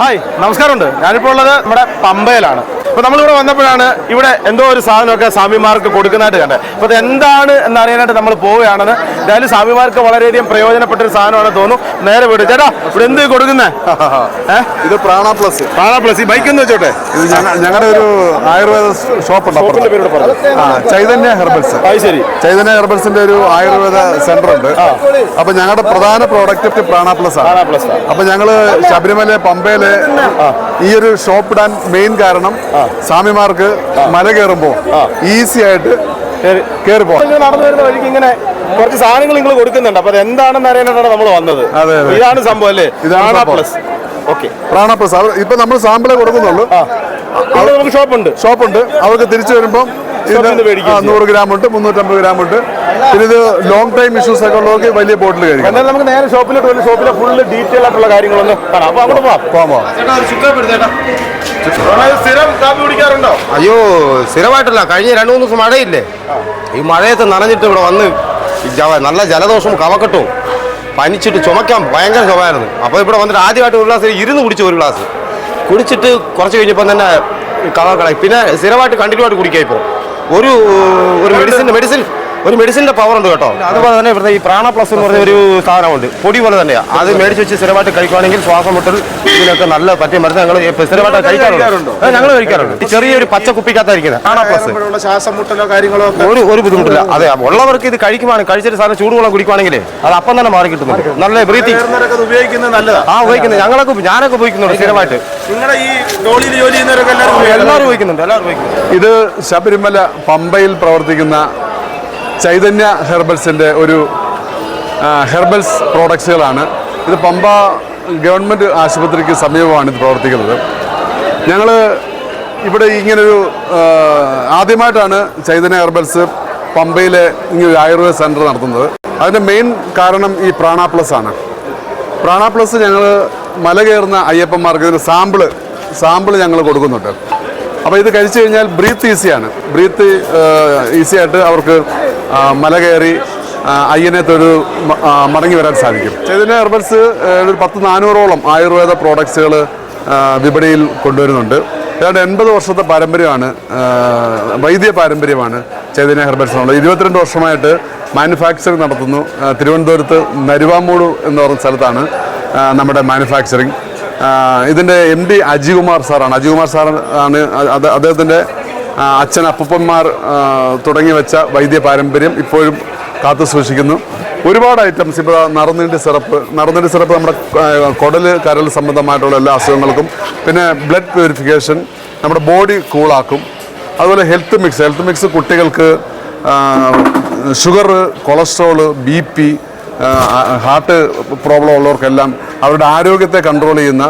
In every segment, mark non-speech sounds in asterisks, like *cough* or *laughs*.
Hi നമസ്കാരമുണ്ട്. ഞാനിപ്പോൾ ഉള്ളത് നമ്മുടെ പമ്പയിലാണ്. അപ്പോൾ നമ്മളിവിടെ വന്നപ്പോഴാണ് ഇവിടെ എന്തോ ഒരു സാധനമൊക്കെ സ്വാമിമാർക്ക് കൊടുക്കുന്നതായിട്ട് കണ്ടത്. അപ്പോൾ അത് എന്താണ് എന്നറിയാനായിട്ട് നമ്മൾ പോവുകയാണെന്ന് എന്തായാലും സ്വാമിമാർക്ക് വളരെയധികം പ്രയോജനപ്പെട്ട ഒരു സാധനമാണെന്ന് തോന്നുന്നു. നേരെ വീട്. ചേട്ടാ ഇവിടെ എന്ത് കൊടുക്കുന്നേ? *laughs* ഇത് പ്രാണ പ്ലസ്. പ്രാണ പ്ലസ്. ഈ ബൈക്ക് എന്ന് വെച്ചോട്ടെ. ഞങ്ങളുടെ ഒരു ആയുർവേദ ഷോപ്പ് ഉണ്ട് ചൈതന്യ ഹെർബൽസ്. ശരി. ചൈതന്യ ഹെർബൽസിന്റെ ഒരു ആയുർവേദ സെന്റർ ഉണ്ട്. അപ്പൊ ഞങ്ങളുടെ പ്രധാന പ്രോഡക്റ്റ് പ്രാണ പ്ലസ് ആണ്. അപ്പൊ ഞങ്ങൾ ശബരിമല പമ്പയിൽ ഈ ഒരു ഷോപ്പ് ഇടാൻ മെയിൻ കാരണം സ്വാമിമാർക്ക് മല കയറുമ്പോ ഈസി ആയിട്ട് ശരി കയറി പോവാം. നിങ്ങൾ നടന്നു വരുന്ന വഴിക്ക് ഇങ്ങനെ കുറച്ച് സാധനങ്ങൾ നിങ്ങൾ കൊടുക്കുന്നുണ്ട്. അപ്പൊ അത് എന്താണെന്ന് അറിയാനായിട്ടാണ് നമ്മൾ വന്നത്. ഇതാണ് സംഭവം അല്ലേ? ഇതാണ്. Plus okay. പ്രാണ പ്ലസ് ഇപ്പൊ നമ്മൾ സാമ്പിളെ കൊടുക്കുന്നുള്ളൂ. ഷോപ്പുണ്ട് ഷോപ്പുണ്ട് അവർക്ക് തിരിച്ചു വരുമ്പോൾ നൂറ് ഗ്രാം ഉണ്ട് മുന്നൂറ്റമ്പത് ഗ്രാം ഉണ്ട് പിന്നെ ഇത് ലോങ് ടൈം ഇഷ്യൂസ് ഒക്കെ ഉള്ളവർക്ക് വലിയ ബോട്ടിൽ കഴിക്കും. എന്നാലും നമുക്ക് നേരെ ഷോപ്പിലോട്ട് വന്ന് ഷോപ്പിലെ ഫുള്ള് ഡീറ്റെയിൽ ആയിട്ടുള്ള കാര്യങ്ങളൊന്ന് കാണാം. അപ്പൊ അങ്ങോട്ട് പോവാം. പോകാമോ സ്ഥിരം കാപ്പി കുടിക്കാറുണ്ടോ? അയ്യോ സ്ഥിരമായിട്ടല്ല. കഴിഞ്ഞ രണ്ടു മൂന്ന് ദിവസം മഴയില്ലേ? ഈ മഴയത്ത് നനഞ്ഞിട്ട് ഇവിടെ വന്ന് നല്ല ജലദോഷവും കവക്കെട്ടും പനിച്ചിട്ട് ചുമക്കാൻ ഭയങ്കര ചുമയായിരുന്നു. അപ്പോൾ ഇവിടെ വന്നിട്ട് ആദ്യമായിട്ട് ഒരു ഗ്ലാസ് ഇരുന്ന് കുടിച്ചു ഒരു ഗ്ലാസ്. കുടിച്ചിട്ട് കുറച്ച് കഴിഞ്ഞപ്പോൾ തന്നെ കവക്കളായി പിന്നെ സ്ഥിരമായിട്ട് കണ്ടിന്യൂ ആയിട്ട് കുടിക്കുക ഇപ്പോൾ ഒരു ഒരു മെഡിസിൻ മെഡിസിൻ ഒരു മെഡിസിന്റെ പവർ ഉണ്ട് കേട്ടോ. അതുപോലെ തന്നെ ഇവിടുത്തെ ഈ പ്രാണ പ്ലസ് എന്ന് പറഞ്ഞ ഒരു സാധനമുണ്ട്. പൊടി പോലെ തന്നെയാണ് അത് മേടിച്ച് വെച്ച് സ്ഥിരമായിട്ട് കഴിക്കുകയാണെങ്കിൽ ശ്വാസം മുട്ടൽ ഇതിനൊക്കെ നല്ല പറ്റിയ മരുന്ന് ഞങ്ങൾ സ്ഥിരമായിട്ട് കഴിക്കാറുണ്ട്. അത് ഞങ്ങൾ കഴിക്കാറുണ്ട്. ചെറിയൊരു പച്ച കുപ്പിക്കകത്തായിരിക്കുന്നത്. പ്രാണ പ്ലസ് ശ്വാസം മുട്ടലോ കാര്യങ്ങളോ ഒരു ഒരു ബുദ്ധിമുട്ടില്ല. അതെ ഉള്ളവർക്ക് ഇത് കഴിക്കുവാണെങ്കിൽ കഴിച്ചിട്ട് സാധനം ചൂടുവെള്ളം കുടിക്കുവാണെങ്കിൽ അത് അപ്പം തന്നെ മാറി കിട്ടുന്നുണ്ട്. നല്ല ബ്രീത്തിങ് ഉപയോഗിക്കുന്നത് നല്ലതാണ് ആ ഉപയോഗിക്കുന്നത്. ഞങ്ങളൊക്കെ ഞാനൊക്കെ ഉപയോഗിക്കുന്നുണ്ട് സ്ഥിരമായിട്ട്. നിങ്ങളുടെ ഈ ജോലി ചെയ്യുന്നവരൊക്കെ എല്ലാവരും എല്ലാവരും ഉപയോഗിക്കുന്നുണ്ട്? എല്ലാവരും ഉപയോഗിക്കുന്നു ഇത് ശബരിമല പമ്പയിൽ പ്രവർത്തിക്കുന്ന ചൈതന്യ ഹെർബൽസിന്റെ ഒരു ഹെർബൽസ് പ്രോഡക്ട്സുകളാണ്. ഇത് പമ്പ ഗവൺമെന്റ് ആശുപത്രിക്ക് സമീപമാണ് ഇത് പ്രവർത്തിക്കുന്നത്. ഞങ്ങൾ ഇവിടെ ഇങ്ങനൊരു ആദ്യമായിട്ടാണ് ചൈതന്യ ഹെർബൽസ് പമ്പയിലെ ഇങ്ങനെ ഒരു ആയുർവേദ സെന്റർ നടത്തുന്നത്. അതിന്റെ മെയിൻ കാരണം ഈ പ്രാണ പ്ലസ് ആണ്. പ്രാണ പ്ലസ് ഞങ്ങൾ മല കയറുന്ന അയ്യപ്പന്മാർക്ക് ഇതിന് സാമ്പിൾ സാമ്പിൾ ഞങ്ങൾ കൊടുക്കുന്നുണ്ട്. അപ്പോൾ ഇത് കഴിച്ചു കഴിഞ്ഞാൽ ബ്രീത്ത് ഈസിയാണ്. ബ്രീത്ത് ഈസിയായിട്ട് അവർക്ക് മല കയറി അയ്യനത്തൊരു മടങ്ങി വരാൻ സാധിക്കും. ചൈതന്യ ഹെർബൽസ് ഒരു പത്ത് നാനൂറോളം ആയുർവേദ പ്രോഡക്ട്സുകൾ വിപണിയിൽ കൊണ്ടുവരുന്നുണ്ട്. ഏതാണ്ട് എൺപത് വർഷത്തെ പാരമ്പര്യമാണ് വൈദ്യ പാരമ്പര്യമാണ് ചൈതന്യ ഹെർബൽസിനുള്ളത് ഇരുപത്തിരണ്ട് വർഷമായിട്ട് മാനുഫാക്ചറിങ് നടത്തുന്നു. തിരുവനന്തപുരത്ത് നരുവാമൂട് എന്ന് പറയുന്ന സ്ഥലത്താണ് നമ്മുടെ മാനുഫാക്ചറിങ് ഇതിന്റെ എം ഡി അജികുമാർ സാറാണ്. അജികുമാർ സാറാണ് അദ്ദേഹത്തിന്റെ അച്ഛൻ അപ്പൂപ്പന്മാർ തുടങ്ങി വെച്ച വൈദ്യ പാരമ്പര്യം ഇപ്പോഴും കാത്തു സൂക്ഷിക്കുന്നു. ഒരുപാട് ഐറ്റംസ് ഇപ്പോൾ നറുനീണ്ടി സിറപ്പ് നറുനീണ്ടി സിറപ്പ് നമ്മുടെ കുടൽ കരൽ സംബന്ധമായിട്ടുള്ള എല്ലാ അസുഖങ്ങൾക്കും പിന്നെ ബ്ലഡ് പ്യൂരിഫിക്കേഷൻ നമ്മുടെ ബോഡി കൂളാക്കും അതുപോലെ ഹെൽത്ത് മിക്സ് ഹെൽത്ത് മിക്സ് കുട്ടികൾക്ക് sugar cholesterol B P heart problem ഉള്ളവർക്കെല്ലാം അവരുടെ ആരോഗ്യത്തെ കൺട്രോൾ ചെയ്യുന്ന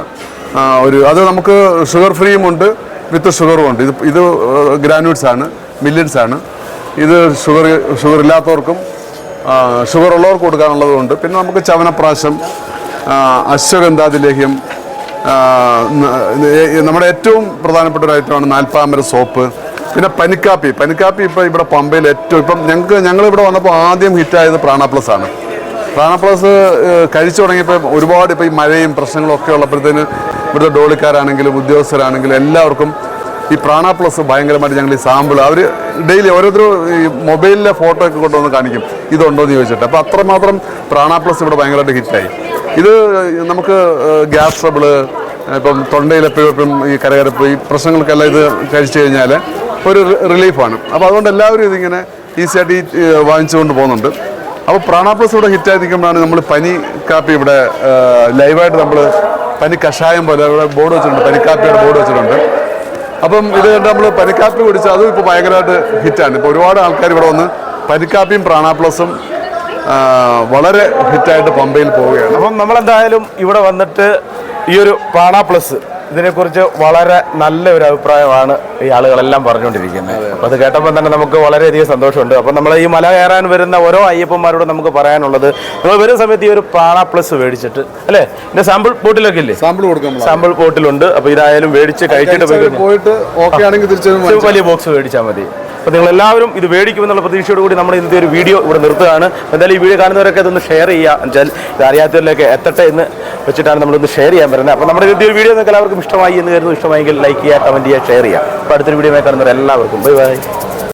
ഒരു അത് നമുക്ക് ഷുഗർ ഫ്രീയും ഉണ്ട്. വിത്ത് ഷുഗറും ഉണ്ട്. ഇത് ഇത് ഗ്രാനുവൽസ് ആണ് മില്യൻസ് ആണ്. ഇത് ഷുഗർ ഷുഗർ ഇല്ലാത്തവർക്കും ഷുഗർ ഉള്ളവർക്ക് കൊടുക്കാനുള്ളതുകൊണ്ട് പിന്നെ നമുക്ക് ചവനപ്രാശം അശ്വഗന്ധാതി ലേഹ്യം നമ്മുടെ ഏറ്റവും പ്രധാനപ്പെട്ട ഒരു ഐറ്റമാണ് നാൽപ്പാമര സോപ്പ്. പിന്നെ പനിക്കാപ്പി. പനിക്കാപ്പി ഇപ്പോൾ ഇവിടെ പമ്പയിൽ ഏറ്റവും ഇപ്പം ഞങ്ങൾക്ക് ഞങ്ങൾ ഇവിടെ വന്നപ്പോൾ ആദ്യം ഹിറ്റായത് പ്രാണ പ്ലസ് ആണ്. പ്രാണ പ്ലസ് ഏഹ്, കഴിച്ചു തുടങ്ങിയപ്പോൾ ഒരുപാട് ഇപ്പോൾ ഈ മഴയും പ്രശ്നങ്ങളും ഒക്കെ ഉള്ളപ്പോഴത്തേന് ഇവിടുത്തെ ഡോളിക്കാരാണെങ്കിലും ഉദ്യോഗസ്ഥരാണെങ്കിലും എല്ലാവർക്കും ഈ പ്രാണ പ്ലസ് ഭയങ്കരമായിട്ട് ഞങ്ങൾ ഈ സാമ്പിൾ അവർ ഡെയിലി ഓരോരുത്തരും ഈ മൊബൈലിലെ ഫോട്ടോ ഒക്കെ കൊണ്ടുവന്ന് കാണിക്കും. ഇതുണ്ടോ എന്ന് ചോദിച്ചിട്ട്. അപ്പോൾ അത്രമാത്രം പ്രാണ പ്ലസ് ഇവിടെ ഭയങ്കരമായിട്ട് ഹിറ്റായി. ഇത് നമുക്ക് ഗ്യാസ് ട്രബിൾ ഇപ്പം എപ്പോഴും ഈ കരകരപ്പ് ഈ പ്രശ്നങ്ങൾക്കെല്ലാം ഇത് കഴിച്ചു കഴിഞ്ഞാൽ ഒരു റിലീഫാണ്. അപ്പോൾ അതുകൊണ്ട് എല്ലാവരും ഇതിങ്ങനെ ഈസിയായിട്ട് ഈ വാങ്ങിച്ചുകൊണ്ട് പോകുന്നുണ്ട്. അപ്പോൾ പ്രാണ പ്ലസ് ഇവിടെ ഹിറ്റ് നിൽക്കുമ്പോഴാണ് നമ്മൾ പനി കാപ്പി ഇവിടെ ലൈവായിട്ട് നമ്മൾ പനി കഷായം പോലെ ഇവിടെ ബോർഡ് വെച്ചിട്ടുണ്ട് പനിക്കാപ്പിയുടെ ബോർഡ് വെച്ചിട്ടുണ്ട്. അപ്പം ഇത് കണ്ട് നമ്മൾ പനിക്കാപ്പി കുടിച്ച് അതും ഇപ്പോൾ ഭയങ്കരമായിട്ട് ഹിറ്റാണ് ഇപ്പോൾ ഒരുപാട് ആൾക്കാർ ഇവിടെ വന്ന് പനിക്കാപ്പിയും പ്രാണ പ്ലസും വളരെ ഹിറ്റായിട്ട് പമ്പയിൽ പോവുകയാണ്. അപ്പം നമ്മളെന്തായാലും ഇവിടെ വന്നിട്ട് ഈ ഒരു പ്രാണ പ്ലസ് ഇതിനെക്കുറിച്ച് വളരെ നല്ല ഒരു അഭിപ്രായമാണ് ഈ ആളുകളെല്ലാം പറഞ്ഞുകൊണ്ടിരിക്കുന്നത്. അപ്പോൾ അത്. കേട്ടപ്പോൾ തന്നെ നമുക്ക് വളരെയധികം സന്തോഷമുണ്ട്. അപ്പം നമ്മൾ ഈ മല കയറാൻ വരുന്ന ഓരോ അയ്യപ്പന്മാരോടും നമുക്ക് പറയാനുള്ളത് നിങ്ങൾ വരുന്ന സമയത്ത് ഈ ഒരു പാണ പ്ലസ് മേടിച്ചിട്ട് അല്ലേ? എന്റെ സാമ്പിൾ ബോട്ടിലൊക്കെ ഇല്ലേ? സാമ്പിൾ കൊടുക്കും സാമ്പിൾ ബോട്ടിലുണ്ട് അപ്പോൾ ഇതായാലും മേടിച്ച് കഴിച്ചിട്ട് പോയിട്ട് വലിയ ബോക്സ് മേടിച്ചാൽ മതി. അപ്പോൾ നിങ്ങൾ എല്ലാവരും ഇത് മേടിക്കുമെന്നുള്ള പ്രതീക്ഷയോട് കൂടി നമ്മൾ ഇന്നത്തെ ഒരു വീഡിയോ ഇവിടെ നിർത്തുകയാണ്. എന്തായാലും ഈ വീഡിയോ കാണുന്നവരൊക്കെ ഇതൊന്ന് ഷെയർ ചെയ്യുക. എന്നുവെച്ചാൽ ഇത് അറിയാത്തവരിലേക്ക് എത്തട്ടെ എന്ന് വെച്ചിട്ടാണ് നമ്മളിന്ന് ഷെയർ ചെയ്യാൻ പറയുന്നത് അപ്പോൾ നമ്മുടെ ഇന്നത്തെ ഒരു വീഡിയോ നിങ്ങൾക്ക് എല്ലാവർക്കും ഇഷ്ടമായി എന്ന് കരുതുന്നു. ഇഷ്ടമായെങ്കിൽ ലൈക്ക് ചെയ്യുക കമന്റ് ചെയ്യുക ഷെയർ ചെയ്യുക. അപ്പോൾ അടുത്തൊരു വീഡിയോ കാണുന്നവർ എല്ലാവർക്കും ബൈ ബൈ